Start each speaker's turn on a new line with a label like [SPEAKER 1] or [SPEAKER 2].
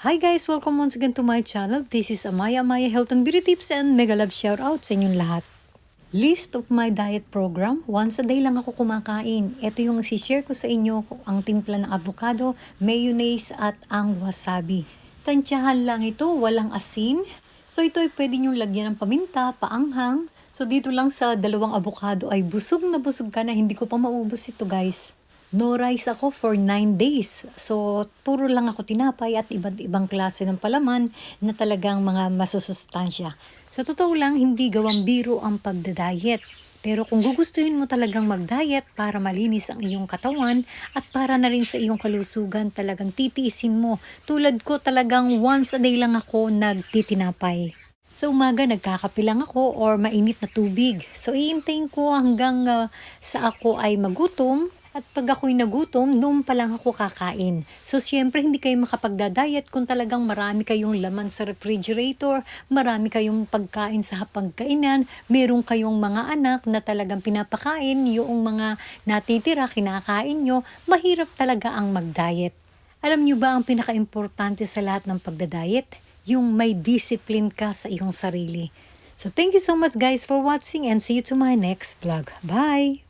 [SPEAKER 1] Hi guys! Welcome once again to my channel. This is Amaya Amaya Health and Beauty Tips and mega love shout out sa inyong lahat. List of my diet program. Once a day lang ako kumakain. Ito yung si-share ko sa inyo ang timpla ng avocado, mayonnaise at ang wasabi. Tansyahan lang ito, walang asin. So ito ay pwede nyo lagyan ng paminta, paanghang. So dito lang sa dalawang avocado ay busog na busog ka na. Hindi ko pa maubos ito guys. No rice ako for 9 days. So, puro lang ako tinapay at iba't ibang klase ng palaman na talagang mga masusustansya. Sa totoo lang, hindi gawang biro ang pagdadayet. Pero kung gugustuhin mo talagang mag-diet para malinis ang iyong katawan at para na rin sa iyong kalusugan, talagang titiisin mo. Tulad ko talagang once a day lang ako nagtitinapay. Sa umaga, nagkakape lang ako or mainit na tubig. So, iintayin ko hanggang ah, sa ako ay magutom at pag ako'y nagutom, noon pa lang ako kakain. So, syempre, hindi kayo makapagdadayet kung talagang marami kayong laman sa refrigerator, marami kayong pagkain sa hapagkainan, meron kayong mga anak na talagang pinapakain, yung mga natitira, kinakain nyo, mahirap talaga ang mag-diet. Alam nyo ba ang pinaka-importante sa lahat ng pagdadayet? Yung may discipline ka sa iyong sarili. So, thank you so much guys for watching and see you to my next vlog. Bye!